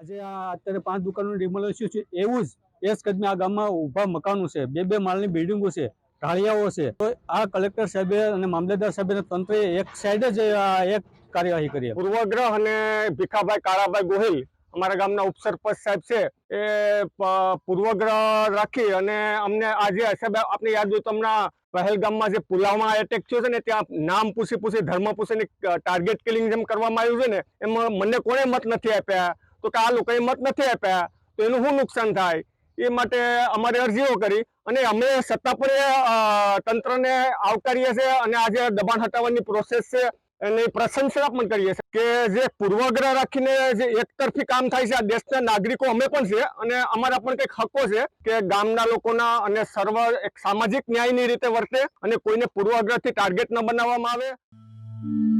આજે આ અત્યારે પાંચ દુકાનનું ડિમોલિશન છે. એવું જ એસ કદમે આ ગામમાં ઊભા મકાનો છે. બે બે માળની બિલ્ડિંગો છે, ઢાળિયાઓ છે. તો આ કલેક્ટર સાહેબે અને મામલતદાર સાહેબે તંત્રએ એક સાઈડ જ એક કાર્યવાહી કરી પૂર્વગ્રહ અને ભીખાભાઈ, કાળાભાઈ ગોહિલ અમારા ગામના ઉપસરપંચ સાહેબ છે. એ પૂર્વગ્રહ રાખી અને અમને આજે સાહેબ આપને યાદ હોય તો હમણાં પહેલગામમાં જે પુલાવમાં એટેક થયો છે ને, ત્યાં નામ પૂછી પૂછી ધર્મ પૂછીને ટાર્ગેટ કિલિંગ જેમ કરવામાં આવ્યું છે ને, એમાં મને કોણે મત નથી આપ્યા? તો કે આ લોકોએ મત નથી આપ્યા, તો એનું શું નુકસાન થાય? એ માટે અમારે અરજીઓ કરી અને અમે સત્તા પર તંત્રને આવકારીએ છીએ અને આજે દબાણ હટાવવાની પ્રોસેસ છે એની પ્રશંસા પણ કરીએ છીએ કે જે પૂર્વગ્રહ રાખીને જે એકતરફી કામ થાય છે આ દેશના નાગરિકો અમે પણ છે અને અમારા પણ કંઈક હકો છે કે ગામના લોકોના અને સર્વ એક સામાજિક ન્યાયની રીતે વર્તે અને કોઈને પૂર્વગ્રહથી ટાર્ગેટ ન બનાવવામાં આવે.